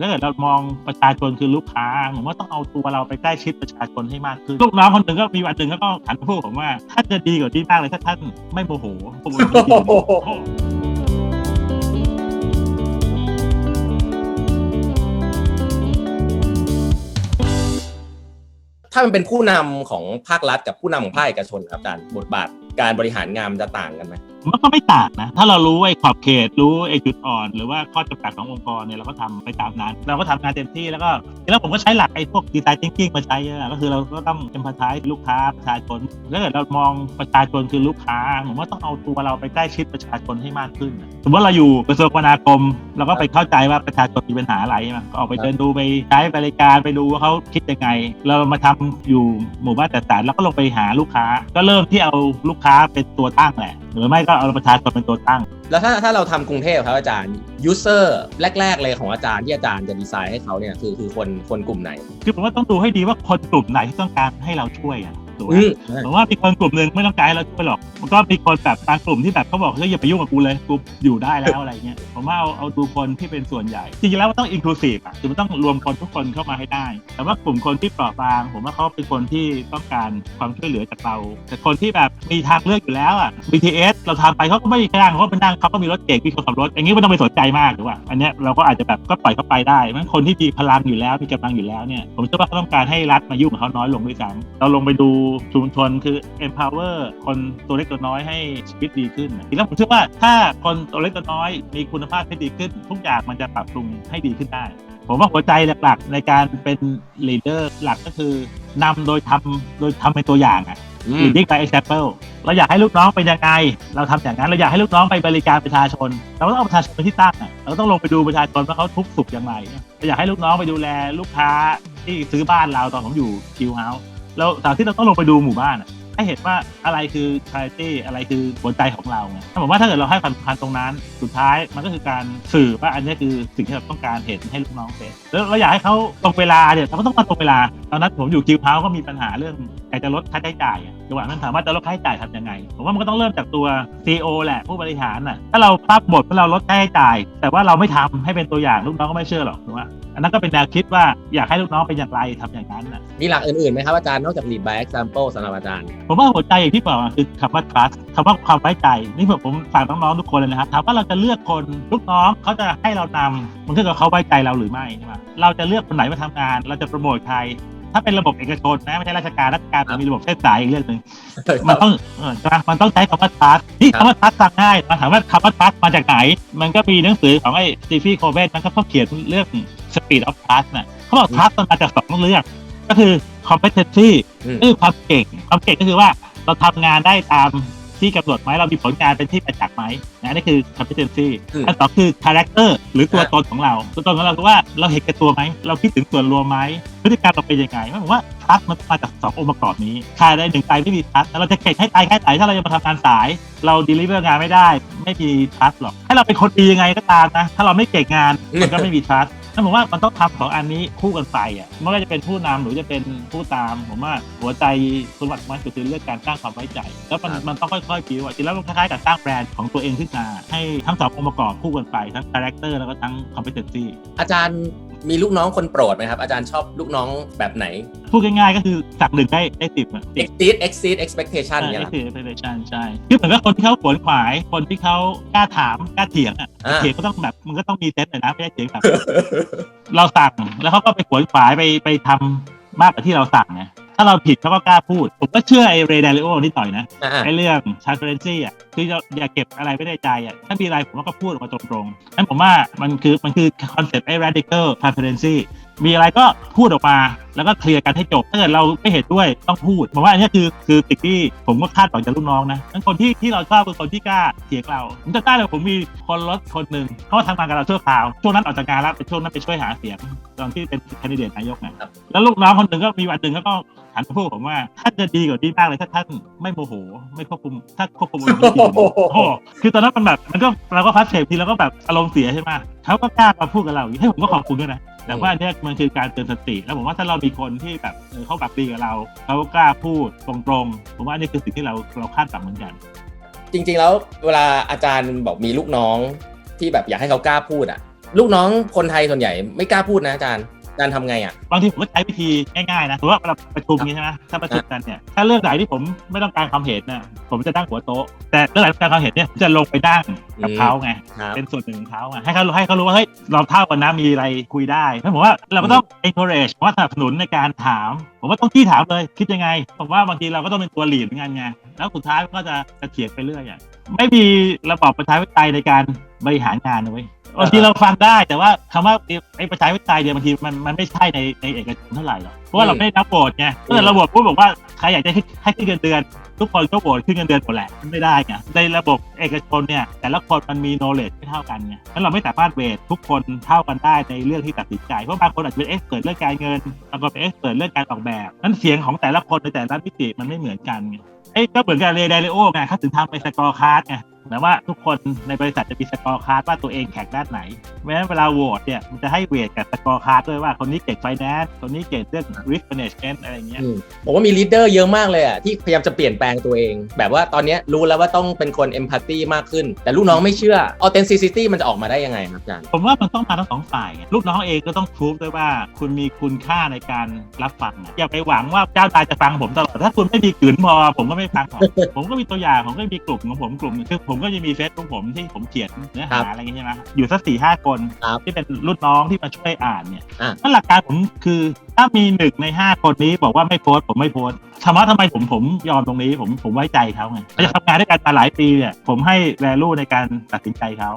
ถ้าเกิดเรามองประชาชนคือลูกค้าผมว่าต้องเอาตัวเราไปใกล้ชิดประชาชนให้มากขึ้นลูกน้องคนหนึ่งก็มีวันหนึ่งก็หันพูดผมว่าท่านจะดีกว่านี้มากเลยถ้าท่านไม่โมโหผมบอกจริงๆโถ้ามันเป็นผู้นำของภาครัฐกับผู้นำของภาคเอกชนครับอาจารย์บทบาทการบริหารงานมันจะต่างกันไหม มันก็ไม่ต่างนะ ถ้าเรารู้ไอ้ขอบเขตรู้ไอ้จุดอ่อน หรือว่าข้อจำกัดขององค์กรเนี่ยเราก็ทำไปตามนั้น เราก็ทำงานเต็มที่แล้วก็แล้วผมก็ใช้หลักไอ้พวกดีไซน์ thinking มาใช้อะก็คือเราก็ต้อง empathize ลูกค้าประชาชนถ้าเกิดเรามองประชาชนคือลูกค้าผมว่าต้องเอาตัวเราไปใกล้ชิดประชาชนให้มากขึ้นสมมติเราอยู่กระทรวงคมนาคมเราก็ไปเข้าใจว่าประชาชนมีปัญหาอะไรใช่ไหมก็ออกไปเดินดูไปใช้บริการไปดูว่าเขาคิดยังไง เรามาทำอยู่หมู่บ้านจัดสรรแล้วก็ลงไปหาลูกค้า ก็เริ่มที่เอาลูกค้าเป็นตัวตั้งแหละ หรือไม่ก็เอาประชาชนเป็นตัวตั้ง แล้วถ้าถ้าเราทำกรุงเทพครับอาจารย์ยูเซอร์แรก ๆ เลยของอาจารย์ที่อาจารย์จะดีไซน์ให้เขาเนี่ยคือคือคนคนกลุ่มไหน คือผมว่าต้องดูให้ดีว่าคนกลุ่มไหนที่ต้องการให้เราช่วยอะถูกไหมอืมผมว่ามีคนกลุ่มหนึ่งไม่ต้องการให้เราช่วยหรอก มันก็มีคนแบบบางกลุ่มที่แบบเขาบอกเฮ้ยอย่าไปยุ่งกับกูเลยกูอยู่ได้แล้วอะไรเงี้ยผมว่าเอาเอาดูคนที่เป็นส่วนใหญ่จริงๆแล้วมันต้องอินคลูซีฟอะคือมันต้องรวมคนทุกคนเข้ามาให้ได้ แต่ว่ากลุ่มคนที่เปราะบาง ผมว่าเขาเป็นคนที่ต้องการความช่วยเหลือจากเรา แต่คนที่แบบมีทางเลือกอยู่แล้วอะ BTS เราทำไปเขาก็ไม่มีทางเขาก็ไปนั่งเขาก็มีรถเก่งมีคนขับรถอย่างนี้ไม่ต้องไปสนใจมากหรือว่าอันเนี้ยเราก็อาจจะแบบก็ปล่อยเขาไปได้มันคนที่มีพลังอยู่แล้วมีกำลังอยู่แล้วเนี่ยผมเชื่อว่าเขาต้องการให้รัฐมายุ่งกับเขาน้อยลงด้วยซ้ำเราลงไปดูชุมชนคือ empower คนตัวเล็กตัวน้อยให้ชีวิตดีขึ้นทีแล้วผมเชื่อว่าถ้าคนตัวเล็กตัวน้อยมีคุณภาพที่ดีขึ้น ทุกอย่างมันจะปรับปรุงให้ดีขึ้นได้ผมว่าหัวใจหลักๆในการเป็น leader หลักก็คือนำโดยทำโดยทำเป็นตัวอย่างอะอืม leading by example เราอยากให้ลูกน้องเป็นยังไง เราทำอย่างนั้นเราอยากให้ลูกน้องไปบริการประชาชน เราต้องเอาประชาชนเป็นที่ตั้งเราก็ต้องลงไปดูประชาชนว่าเขาทุกข์สุขอย่างไรเราอยากให้ลูกน้องไปดูแลลูกค้าที่ซื้อบ้านเราตอนผมอยู่คิวเฮาส์แล้วสานที่เราต้องลงไปดูหมู่บ้านให้เห็นว่าอะไรคือ priority อะไรคือหัวใจของเราไงถ้าผมว่าถ้าเกิดเราให้ความสำคัญตรงนั้น สุดท้ายมันก็คือการสื่อว่าอันนี้คือสิ่งที่เราต้องการเห็นให้ลูกน้องเป็นแล้วเราอยากให้เขาตรงเวลาเนี่ยเราก็ต้องมาตรงเวลา ตอนนั้นผมอยู่คิวเฮาส์ก็มีปัญหาเรื่องอยากจะลดค่าใช้จ่ายจังหวะนั้นถามว่าจะลดค่าใช้จ่ายทำยังไงผมว่ามันก็ต้องเริ่มจากตัว CEO แหละผู้บริหารน่ะถ้าเราภาพบทว่าเราลดค่าใช้จ่าย แต่ว่าเราไม่ทำให้เป็นตัวอย่างลูกน้องก็ไม่เชื่อหรอกถูกไหมอันนั้นก็เป็นแนวคิดว่าอยากให้ลูกน้องเป็นอย่างไรทำอย่างนั้นน่ะมีหลักอื่นๆไหมครับอาจารย์นอกจาก lead by example สำหรับอาจารย์ ผมว่าหัวใจอย่างที่บอกอะคือคำว่า trust คำว่าความไว้ใจนี่ผมผมฝากน้องๆทุกคนเลยนะครับถามว่าเราจะเลือกคนลูกน้องเขาจะให้เรานำมันขึ้นกับเขาไว้ใจเราหรือไม่ใช่ไหมเราจะเลือกคนไหนมาทำงาน เราจะโปรโมทใคร ถ้าเป็นระบบเอกชนนะไม่ใช่ราชการราชการมันมีระบบเส้นสายอีกเรื่องหนึ่งมันต้องเออใช่ไหมมันต้องใช้คำว่า trust นี่ครับคำว่า trust ฟังง่ายมาถามว่าคำว่า trust มาจากไหน มันก็มีหนังสือของไอ้สตีฟี่โคเบนมันก็เขาเขียนเรื่อง speed of trust น่ะเขาบอก trust มันมาจากสองเรื่อง ก็คือ competency อืมก็คือความเก่ง ความเก่งก็คือว่าเราทำงานได้ตามที่กำหนดไหมเรามีผลงานเป็นที่ประจักษ์ไหมนะนี่คือ competency อืมอันสองคือ character หรือตัวอะตนของเรา ตัวตนของเราคือว่าเราเห็นแก่ตัวไหม เราคิดถึงส่วนรวมไหม พฤติกรรมเราเป็นยังไงผมว่า trust มันมาจากสององค์ประกอบนี้ขาดได้หนึ่งไปไม่มี trust แล้วเราจะเก่งให้ตายแค่ไหนถ้าเราจะมาทำงานสาย เรา deliver งานไม่ได้ ไม่มี trust หรอกให้เราเป็นคนดียังไงก็ตามนะถ้าเราไม่เก่งงานมันก็ไม่มี trust นั่นผมว่ามันต้องทำสองอันนี้คู่กันไปอะไม่ว่าจะเป็นผู้นำหรือจะเป็นผู้ตามผมว่าหัวใจสมบัติมันคือเรื่องการสร้างความไว้ใจ แล้วมันครับมันต้องค่อยๆพิวอะจริงแล้วมันคล้ายๆกับสร้างแบรนด์ของตัวเองขึ้นมาให้ทั้งสององค์ประกอบคู่กันไปทั้ง character แล้วก็ทั้ง competency อาจารย์ มีลูกน้องคนโปรดไหมครับ อาจารย์ชอบลูกน้องแบบไหน พูดง่ายๆก็คือจากหนึ่งได้ได้สิบอะ exceed exceed expectation เนี่ยนี่เหรอคือ expectation ใช่คือเหมือนกับคนที่เขาขวนขวาย คนที่เขากล้าถามกล้าเถียงอะอ่า เถียงก็ต้องแบบมันก็ต้องมีเซนส์หน่อยนะไม่ใช่เถียงแบบ เราสั่งแล้วเขาก็ไปขวนขวายไปไปทำมากกว่าที่เราสั่งไง ถ้าเราผิดเขาก็กล้าพูด ผมก็เชื่อไอ้เรเดลิโอนิดหน่อยนะอ่าไอ้เรื่อง transparency อะคือเราอย่าเก็บอะไรไว้ในใจอะถ้ามีอะไรผมว่าก็พูดออกมาตรงๆนั่นผมว่ามันคือมันคือคอนเซ็ปต์ไอ้ radical transparency มีอะไรก็พูดออกมา แล้วก็เคลียร์กันให้จบถ้าเกิดเราไม่เห็นด้วยต้องพูดผมว่าอันนี้คือคือสิ่งที่ผมก็คาดหวังจากลูกน้องนะทั้งคนที่ที่เราชอบคือคนที่กล้าเถียงเราผมจะกล้าเลยผมมีคนรถคนหนึ่งเขาทำงานกับเราชั่วคราวช่วงนั้นออกจากงานแล้วแต่ช่วงนั้นไปช่วยหาเสียงตอนที่เป็นแคนดิเดตนายกไงครับแล้วลูกน้องคนหนึ่งก็มีวันหนึ่งก็ก็หันมาพูดกับผมว่าท่านจะดีกว่านี้มากเลยถ้าท่านไม่โมโห ไม่ควบคุมถ้าควบคุมอารมณ์ไม่ดีโอ้โหคือตอนนั้นมันแบบมันก็เราก็ฟัดเสพทีแล้วก็แบบอารมณ์เสียใช่ไหมเขาก็กล้ามาพูดกับเราอย่างนี้ให้ผมก็ขอบคุณด้วยนะ แต่ว่าเนี้ยมันคือการเตือนสติ แล้วผมว่าถ้าเรามีคนที่แบบเขาแบบดีกับเราเขากล้าพูดตรงๆ ผมว่านี่คือสิ่งที่เราเราคาดหวังเหมือนกัน จริงๆแล้วเวลาอาจารย์บอกมีลูกน้องที่แบบอยากให้เขากล้าพูดอะ ลูกน้องคนไทยส่วนใหญ่ไม่กล้าพูดนะอาจารย์ อาจารย์ทำไงอะบางทีผมก็ใช้วิธีง่ายๆนะสมมติว่าเราประชุมอย่างนี้ใช่ไหมถ้าประชุมกันเนี่ยถ้าเรื่องไหนที่ผมไม่ต้องการความเห็นเนี่ยผมจะตั้งหัวโต๊ะ แต่เรื่องไหนต้องการความเห็นเนี่ยผมจะลงไปนั่งกับเขาไงครับเป็นส่วนหนึ่งของเขาอะให้เขาให้เขารู้ว่าเฮ้ยเราเท่ากันนะมีอะไรคุยได้แล้วผมว่าเราก็ต้อง encourage ว่าสนับสนุนในการถาม ผมว่าต้องที่ถามเลยคิดยังไงผมว่าบางทีเราก็ต้องเป็นตัวหลีดเหมือนกันไงแล้วสุดท้ายมันก็จะจะเถียงไปเรื่อยอะไม่มีระบอบประชาธิปไตยในการบริหารงานนะเว้ย บางทีเราฟังได้แต่ว่าคำว่าไอ้ประชาธิปไตยเนี่ยบางทีมันมันไม่ใช่ในในเอกชนเท่าไหร่หรอกเพราะว่าเราไม่ได้นับโหวตไงถ้าเราโหวตพูดบอกว่าใครอยากจะให้ให้ขึ้นเงินเดือน ทุกคนก็โหวตขึ้นเงินเดือนหมดแหละมันไม่ได้ไงในระบบเอกชนเนี่ยแต่ละคนมันมี knowledge ไม่เท่ากันไงแล้วเราไม่สามารถเวททุกคนเท่ากันได้ในเรื่องที่ตัดสินใจเพราะบางคนอาจจะเป็นเอ็กซ์เเรื่องการเงินบางคนเป็นเอ็กซ์เเรื่องการออกแบบนั้นเสียงของแต่ละคนในแต่ละมิติมันไม่เหมือนกันไงเอ้ก็เหมือนกับเรย์ไดเรโอไงเขาถึงทำเป็นสกอร์คาร์ดไง หมายว่าทุกคนในบริษัทจะมีสกอร์คาร์ดว่าตัวเองแข่งด้านไหนเพราะฉะนั้นเวลาโหวตเนี่ยมันจะให้เวทกับสกอร์คาร์ดด้วยว่าคนนี้เก่งไฟแนนซ์คนนี้เก่งเรื่อง risk management อะไรอย่างเงี้ยอืมผมว่ามีลีดเดอร์เยอะมากเลยอะที่พยายามจะเปลี่ยนแปลงตัวเอง แบบว่าตอนเนี้ยรู้แล้วว่าต้องเป็นคนเอมพัตตีมากขึ้น แต่ลูกน้องไม่เชื่อ authenticity มันจะออกมาได้ยังไงครับอาจารย์ผมว่ามันต้องมาทั้งสองฝ่ายไงลูกน้องเองก็ต้องพูฟด้วยว่าคุณมีคุณค่าในการรับฟังอะอย่าไปหวังว่าเจ้านายจะฟังผมตลอดถ้าคุณไม่มีขืนพอผมก็ไม่ฟังหรอกผมก็มีตัวอย่างผมก็มีกลุ่มของผมกลุ่มหนึ่งคือผมก็จะมีเฟซของผมที่ผมเขียนเนื้อครัหาบอะไรอย่างเงี้ยใช่ไหมอยู่สักสี่ห้าคนครับที่เป็นรุ่นน้องที่มาช่วยอ่านเนี่ยอะนั่นหลักการผมคือถ้ามีหนึ่งในห้าคนนี้บอกว่าไม่โพสต์ผมไม่โพสต์ธรรมะทำไมผมผมยอมตรงนี้ผมผมไว้ใจเขาไงเขาจะทำงานด้วยกันมาหลายปีเนี่ยผมให้ value ในการตัดสินใจเขา